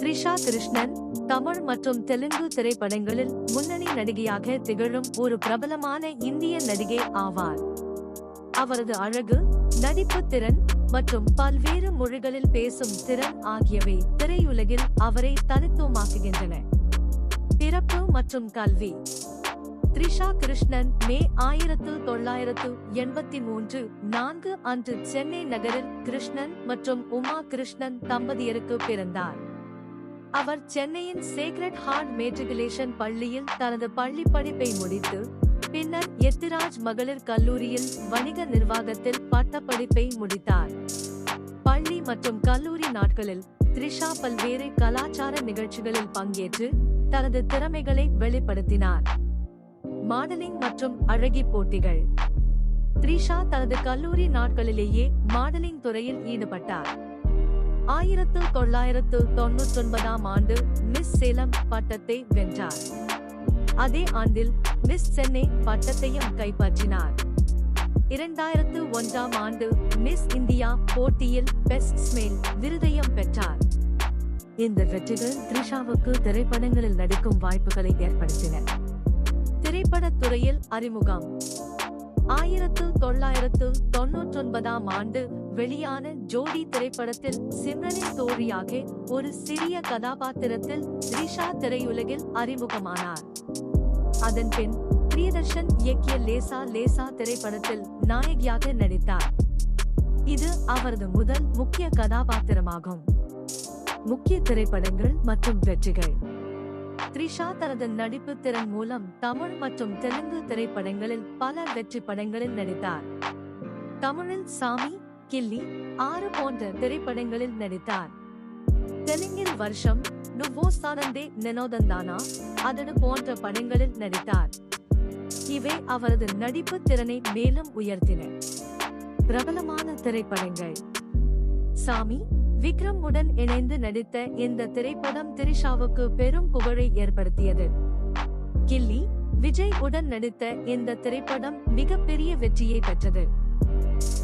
த்ரிஷா கிருஷ்ணன் தமிழ் மற்றும் தெலுங்கு திரைப்படங்களில் முன்னணி நடிகையாக திகழும் ஒரு பிரபலமான இந்திய நடிகை ஆவார். அவரது அழகு நடிப்பு திறன் மற்றும் பல்வேறு மொழிகளில் பேசும் திறன் ஆகியவை திரையுலகில் அவரை தனித்துவமாக்குகின்றன. பிறப்பு மற்றும் கல்வி. த்ரிஷா கிருஷ்ணன் மே ஆயிரத்து தொள்ளாயிரத்து எண்பத்தி மூன்று நான்கு அன்று சென்னை நகரில் கிருஷ்ணன் மற்றும் உமா கிருஷ்ணன் தம்பதியருக்கு பிறந்தார். அவர் சென்னையின் சேக்ரட் ஹார்ட் மேட்ரிகுலேஷன் பள்ளியில் தனது பள்ளி படிப்பை முடித்து பின்னர் எத்திராஜ் மகளிர் கல்லூரியில் வணிக நிர்வாகத்தில் பட்டப்படிப்பை முடித்தார். பள்ளி மற்றும் கல்லூரி நாட்களில் த்ரிஷா பல்வேறு கலாச்சார நிகழ்ச்சிகளில் பங்கேற்று தனது திறமைகளை வெளிப்படுத்தினார். மாடலிங் மற்றும் அழகி போட்டிகள். த்ரிஷா தனது கல்லூரி நாட்களிலேயே மாடலிங் துறையில் ஈடுபட்டார். ஆயிரத்து தொள்ளாயிரத்து தொன்னூற்றொன்பதாம் ஆண்டு மிஸ் சேலம் பட்டத்தை வென்றார். அதே ஆண்டில் மிஸ் சென்னை பட்டத்தையும் கைப்பற்றினார். இரண்டாயிரத்து ஒன்றாம் ஆண்டு மிஸ் இந்தியா போட்டியில் பெஸ்ட் ஸ்மெயில் விருதையும் பெற்றார். இந்த வெற்றிகள் த்ரிஷாவுக்கு திரைப்படங்களில் நடிக்கும் வாய்ப்புகளை ஏற்படுத்தின. திரைப்படத் துறையில் அறிமுகம். ஆயிரத்து தொள்ளாயிரத்து தொன்னூற்றொன்பதாம் ஆண்டு வெளியான ஜோடி திரைப்படத்தில் சிம்ரனின் தோழியாக ஒரு சிறிய கதாபாத்திரத்தில் த்ரிஷா திரையுலகில் அறிமுகமானார். அதன் பின் பிரியதர்ஷன் இயக்கிய லேசா லேசா திரைப்படத்தில் நாயகியாக நடித்தார். இது அவரது முதல் முக்கிய கதாபாத்திரமாகும். முக்கிய திரைப்படங்கள் மற்றும் வெற்றிகள். த்ரிஷா தனது நடிப்பு திறன் மூலம் தமிழ் மற்றும் தெலுங்கு திரைப்படங்களில் பல வெற்றி படங்களில் நடித்தார். தமிழில் சாமி கில்லி ஆறு போன்ற திரைப்படங்களில் நடித்தார். தெலுங்கில் வருஷம் நுவோ சானந்தே நெனோதந்தானா அதடு போன்ற படங்களில் நடித்தார். இவை அவரது நடிப்பு திறனை மேலும் உயர்த்தின. பிரபலமான திரைப்படங்கள். சாமி விக்ரம் உடன் இணைந்து நடித்த இந்த திரைப்படம் திரிஷாவுக்கு பெரும் புகழை ஏற்படுத்தியது. கில்லி விஜய் உடன் நடித்த இந்த திரைப்படம் மிகப்பெரிய வெற்றியை பெற்றது.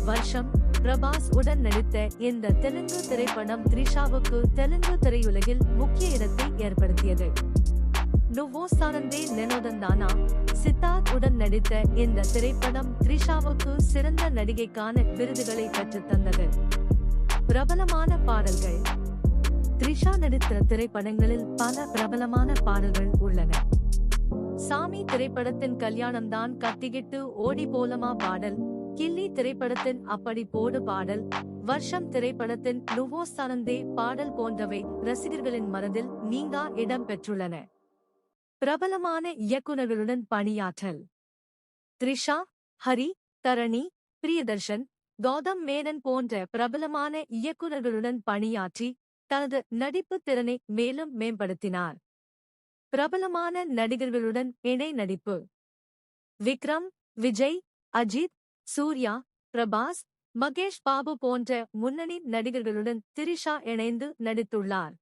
வருஷம் பிரபாஸ் உடன் நடித்த இந்த தெலுங்கு திரைப்படம் த்ரிஷாவுக்கு தெலுங்கு திரையுலகில் முக்கிய இடத்தை ஏற்படுத்தியது. நுவோ சாரந்தே நெனோதந்தானா சித்தார்த் உடன் நடித்த இந்த திரைப்படம் த்ரிஷாவுக்கு சிறந்த நடிகைக்கான விருதுகளை பெற்றுத் தந்தது. பிரபலமான பாடல்கள். த்ரிஷா நடித்த திரைப்படங்களில் பல பிரபலமான பாடல்கள் உள்ளன. சாமி திரைப்படத்தின் கல்யாணம்தான் கத்திக்கிட்டு ஓடி போலமா பாடல். கில்லி திரைப்படத்தின் அப்படி போடு பாடல் வருஷம் திரைப்படத்தின் நுவோ சனந்தே பாடல் போன்றவை ரசிகர்களின் மனதில் நீங்கா இடம் பெற்றுள்ளன. பிரபலமான இயக்குநர்களுடன் பணியாற்றல். த்ரிஷா ஹரி தரணி பிரியதர்ஷன் கௌதம் மேனன் போன்ற பிரபலமான இயக்குநர்களுடன் பணியாற்றி தனது நடிப்பு திறனை மேலும் மேம்படுத்தினார். பிரபலமான நடிகர்களுடன் இணை நடிப்பு. விக்ரம் விஜய் அஜித் சூர்யா பிரபாஸ் மகேஷ் பாபு போன்ற முன்னணி நடிகர்களுடன் திரிஷா இணைந்து நடித்துள்ளார்.